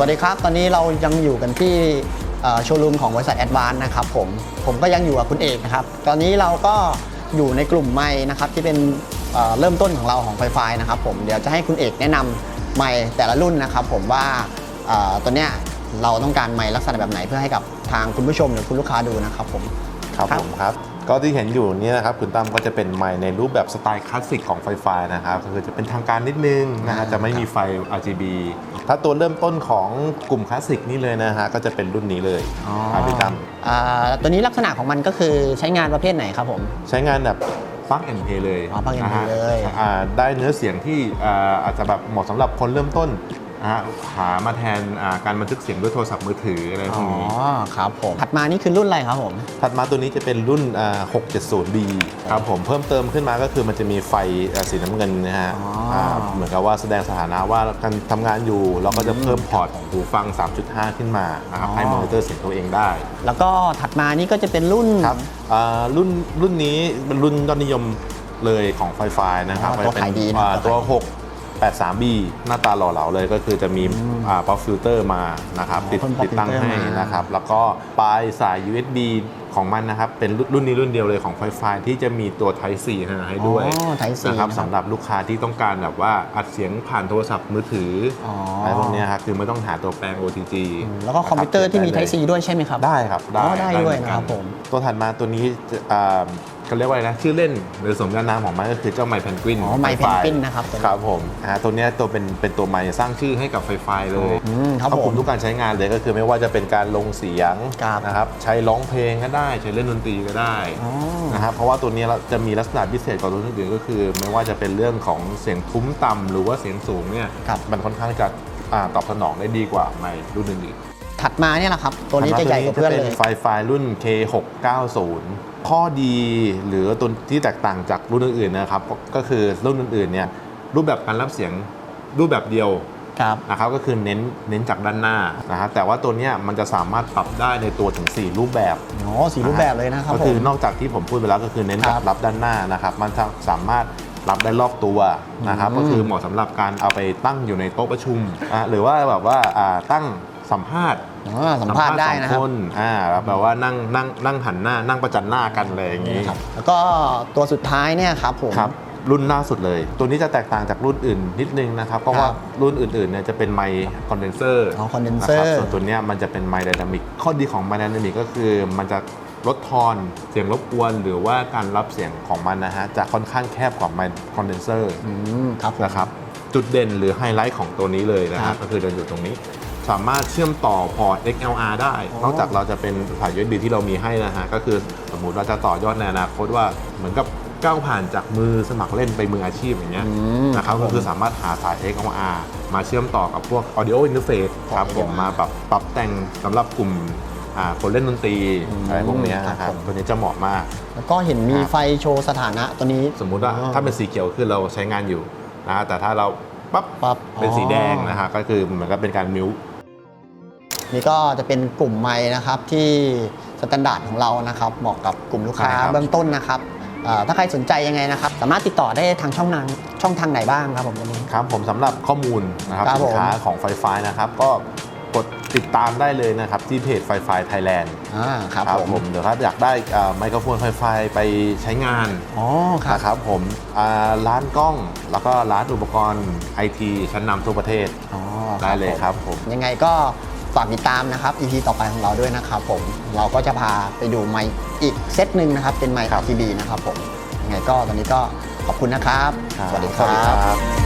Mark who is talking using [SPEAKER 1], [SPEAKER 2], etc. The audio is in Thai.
[SPEAKER 1] วัสดีครับ ตอนนี้เรายังอยู่กันที่โชว์รูมของบริษัทแอดวานนะครับผม ผมก็ยังอยู่กับคุณเอกนะครับ ตอนนี้เราก็อยู่ในกลุ่มไม้นะครับที่เป็นเเริ่มต้นของเราของไฟไฟนะครับผม เดี๋ยวจะให้คุณเอกแนะนำไม้แต่ละรุ่นนะครับผมว่าตัวเนี้ยเราต้องการไม้ลักษณะแบบไหนเพื่อให้กับทางคุณผู้ชมหรือคุณลูกค้าดูนะครับผม
[SPEAKER 2] ครับ
[SPEAKER 1] ครับ
[SPEAKER 2] ผมครับ ก็ที่เห็นอยู่นี่นะครับคุณตั้มก็จะเป็นไมค์ในรูปแบบสไตล์คลาสสิกของไฟฟ้านะครับก็คือจะเป็นทางการนิดนึงนะฮะจะไม่มีไฟ RGB ถ้าตัวเริ่มต้นของกลุ่มคลาสสิกนี่เลยนะฮะก็จะเป็นรุ่นนี้เลยครับพี่ตั้ม
[SPEAKER 1] อ่าตัวนี้ลักษณะของมันก็คือใช้งานประเภทไหนครับผม
[SPEAKER 2] ใช้งานแบบฟังแอนเพเลย
[SPEAKER 1] อ๋อ plug and
[SPEAKER 2] นะฮะ
[SPEAKER 1] play เลย
[SPEAKER 2] อ่าได้เนื้อเสียงที่อ่าอาจจะแบบเหมาะสำหรับคนเริ่มต้น นะฮะหามาแทนอ่าการบันทึกเสียงด้วยโทรศัพท์มือถืออะไรพ
[SPEAKER 1] อ๋
[SPEAKER 2] ว
[SPEAKER 1] อก
[SPEAKER 2] นี้
[SPEAKER 1] ครับผมถัดมานี่คือรุ่นอะไรครับผม
[SPEAKER 2] ถัดมาตัวนี้จะเป็นรุ่นอ่า 670B ครับผมเพิ่มเติมขึ้นมาก็คือมันจะมีไฟอ่าสีน้ำเงินนะฮะ
[SPEAKER 1] อ๋ออ่า
[SPEAKER 2] เหมือนกับว่าแสดงสถานะว่าการทำงานอยู่เราก็จะเพิ่มพอร์ตหูฟัง 3.5 ขึ้นมานะครับ
[SPEAKER 1] อ๋อ
[SPEAKER 2] ให้มอนิเตอร์เสียงตัวเองได้
[SPEAKER 1] แล้วก็ถัดมานี่ก็จะเป็นรุ่น
[SPEAKER 2] ครับอ่ารุ่นรุ่นนี้เป็นรุ่นยอดนิยมเลยของไฟไฟนะครับ
[SPEAKER 1] อ๋อตัวขายดีนะ
[SPEAKER 2] อ่า
[SPEAKER 1] ตั
[SPEAKER 2] ตัวว
[SPEAKER 1] ขายดี
[SPEAKER 2] 683B หน้าตาหล่อเหลาเลยก็คือจะมีป๊อปฟิลเตอร์มานะครับ
[SPEAKER 1] อ๋อ
[SPEAKER 2] ติด
[SPEAKER 1] เพิ่ม pop
[SPEAKER 2] ติดตั้ง
[SPEAKER 1] filter
[SPEAKER 2] ให้
[SPEAKER 1] มา
[SPEAKER 2] นะครับ แล้วก็ปลายสาย USB ของมันนะครับ เป็นรุ่นนี้รุ่นเดียวเลยของไฟไฟที่จะมีตัว Type C ให้ด้วย
[SPEAKER 1] อ๋อ Type C
[SPEAKER 2] นะครับ
[SPEAKER 1] นะครับ
[SPEAKER 2] สำหรับลูกค้าที่ต้องการแบบว่าอัดเสียงผ่านโทรศัพท์มือถืออ
[SPEAKER 1] ออ
[SPEAKER 2] อะไรพวกเนี้ยครับคือไม่ต้องหาตัวแปลง OTG
[SPEAKER 1] แล้วก็คอมพิวเตอร์ที่มี
[SPEAKER 2] ได้
[SPEAKER 1] Type C ด้วยใช่ไหมครับ
[SPEAKER 2] ได้ครับ
[SPEAKER 1] อ๋อได้ด้วย
[SPEAKER 2] เหมือกั
[SPEAKER 1] นะครับผม
[SPEAKER 2] ตัวถัดมาตัวนี้จะอ่า เขาเรียกว่าอะไรนะ ชื่อเล่นหรือสมญานามของมันก็คือเจ้าไมค์แพนกวิน
[SPEAKER 1] อ๋อ My Penguin นะครับตัวนี้
[SPEAKER 2] ครับผมอ่าตัวเนี้ยตัวเป็นเป็นตัวไมค์สร้างชื่อให้กับไฟไฟเลย
[SPEAKER 1] อืมครับ
[SPEAKER 2] ครอบ
[SPEAKER 1] ผ
[SPEAKER 2] คลุ
[SPEAKER 1] ม
[SPEAKER 2] มทุกการใช้งานเลยก็คือไม่ว่าจะเป็นการลงเสียง
[SPEAKER 1] ครับ
[SPEAKER 2] นะครับใช้ร้องเพลงก็ได้ ใช้เล่นดนตรีก็ได้
[SPEAKER 1] อ๋อ
[SPEAKER 2] นะครับเพราะว่าตัวนี้เราจะมีลักษณะพิเศษกว่าตัวอื่นๆก็คือ ไม่ว่าจะเป็นเรื่องของเสียงทุ้มต่ำหรือว่าเสียงสูงเนี่ย
[SPEAKER 1] ครับ
[SPEAKER 2] มันค่อนข้างจะอ่าตอบสนองได้ดีกว่าไมค์รุ่นอื่นๆ
[SPEAKER 1] ถัดมาเนี่ยแหละครับ ตัวนี้จะใหญ่กว่าเพื่อนเลย
[SPEAKER 2] ไฟไฟรุ่น K690 ข้อดีหรือตัวที่แตกต่างจากรุ่นอื่นๆนะครับ ก็คือรุ่นอื่นๆเนี่ยรูปแบบการรับเสียงรูปแบบเดียว
[SPEAKER 1] ครับ
[SPEAKER 2] นะครับก็คือเน้นเน้นจากด้านหน้านะครับแต่ว่าตัวเนี้ยมันจะสามารถปรับได้ในตัวถึง 4 รูปแบบ
[SPEAKER 1] อ๋อสีรูปแบบเลยนะครับ
[SPEAKER 2] ก็
[SPEAKER 1] ผ
[SPEAKER 2] คือ
[SPEAKER 1] ม
[SPEAKER 2] นอกจากที่ผมพูดไปแล้วก็คือเน้น
[SPEAKER 1] ครั
[SPEAKER 2] จา
[SPEAKER 1] บ
[SPEAKER 2] กรับด้านหน้านะครับ มันจะสามารถรับได้รอบตัวนะครับ
[SPEAKER 1] อืม
[SPEAKER 2] ก็คือเหมาะสำหรับการเอาไปตั้งอยู่ในโต๊ะประชุมอะหรือว่าแบบว่าอ่าตั้ง สัมภาษณ์
[SPEAKER 1] อ๋อสัมภาษณ์ได้นะค
[SPEAKER 2] ส
[SPEAKER 1] รั
[SPEAKER 2] อบงคนอ่าแบบว่านั่งนั่งนั่งหันหน้านั่งประจันหน้ากันเลยอย่างนี้
[SPEAKER 1] ครับแล้วก็ตัวสุดท้ายเนี่ยครับผม
[SPEAKER 2] ครับรุ่นล่าสุดเลย ตัวนี้จะแตกต่างจากรุ่นอื่นนิดนึงนะครับ เพราะว่า
[SPEAKER 1] ครับ
[SPEAKER 2] รุ่นอื่นๆเนี่ยจะเป็นไมค์คอนเดนเซอร์
[SPEAKER 1] อ๋อ condenser
[SPEAKER 2] ส่วนตัวเนี้ยมันจะเป็นไมค์ไดนามิกข้อดีของไมค์ไดนามิกก็คือ มันจะลดทอนเสียงรบกวน หรือว่าการรับเสียงของมันนะฮะจะค่อนข้างแคบกว่าไมค์คอนเดนเซอร์
[SPEAKER 1] อืมครับผม
[SPEAKER 2] นะครับจุดเด่นหรือไฮไลท์ของตัวนี้เลยนะค
[SPEAKER 1] ครั
[SPEAKER 2] รับบก็คือเดินอยู่ตรงนี้ สามารถเชื่อมต่อพอร์ต XLR ได้
[SPEAKER 1] อ๋อ
[SPEAKER 2] นอกจากเราจะเป็นสาย USB ที่เรามีให้นะฮะ ก็คือสมมุติเราจะต่อยอดในอนาคตว่าเหมือนกับก้าวผ่านจากมือสมัครเล่นไปมืออาชีพอย่างเงี้ย
[SPEAKER 1] อืม
[SPEAKER 2] นะครับ
[SPEAKER 1] ครับ
[SPEAKER 2] ก็คือสามารถหาสาย XLR มาเชื่อมต่อกับพวก Audio Interface ครับผม
[SPEAKER 1] XLR
[SPEAKER 2] มาปรับปรับแต่งสำหรับกลุ่มอ่าคนเล่นดนตรี
[SPEAKER 1] อืม
[SPEAKER 2] อะไรพวกเนี้ยนะค
[SPEAKER 1] ครั
[SPEAKER 2] รั
[SPEAKER 1] บบผม
[SPEAKER 2] ตัวนี้จะเหมาะมาก
[SPEAKER 1] แล้วก็เห็นมี
[SPEAKER 2] ครับ
[SPEAKER 1] ไฟโชว์สถานะตัวนี้
[SPEAKER 2] สมมุติว่า
[SPEAKER 1] อ๋อ
[SPEAKER 2] ถ้าเป็นสีเขียวคือเราใช้งานอยู่นะฮะแต่ถ้าเราปั๊บ
[SPEAKER 1] ปั๊บ
[SPEAKER 2] เป็นสีแดง
[SPEAKER 1] อ๋อ
[SPEAKER 2] นะฮะก็คือเหมือนกับเป็นการมิว
[SPEAKER 1] นี่ก็จะเป็นกลุ่มไม้นะครับที่สแตนดาร์ดของเรานะครับเหมาะกับกลุ่มลูกค้า
[SPEAKER 2] ใช่ครับ
[SPEAKER 1] เบื้องต้นนะครับเอ่อถ้าใครสนใจยังไงนะครับ สามารถติดต่อได้ทางช่องทางช่องทางไหนบ้างครับผมวันนี้
[SPEAKER 2] ครับผมสำหรับข้อมูลนะครับ
[SPEAKER 1] ครับ
[SPEAKER 2] สินค้า
[SPEAKER 1] ผม
[SPEAKER 2] ของไฟฟ้านะครับ ก็กดติดตามได้เลยนะครับที่เพจไฟฟ้าไทยแลนด์
[SPEAKER 1] อ่าครับผม
[SPEAKER 2] ผมเดี๋ยวถ้าอยากได้เอ่อไมโครโฟนไฟฟ้าไปใช้งาน
[SPEAKER 1] อ๋อครับ
[SPEAKER 2] นะครับผมอ่าร้านกล้องแล้วก็ร้านอุปกรณ์ไอทีชั้นนำทั่วประเทศ
[SPEAKER 1] อ๋อ
[SPEAKER 2] ได้เลยครับผม
[SPEAKER 1] ยังไงก็ ฝากติดตามนะครับ EP ต่อไปของเราด้วยนะครับผมเราก็จะพาไปดูไมค์อีกเซตหนึ่งนะครับ เป็นไมค์
[SPEAKER 2] ครับ
[SPEAKER 1] RGB นะครับผมยังไงก็ตอนนี้ก็ขอบคุณนะครับ สวัสดีค
[SPEAKER 2] สวัสดี
[SPEAKER 1] รับ
[SPEAKER 2] ครับ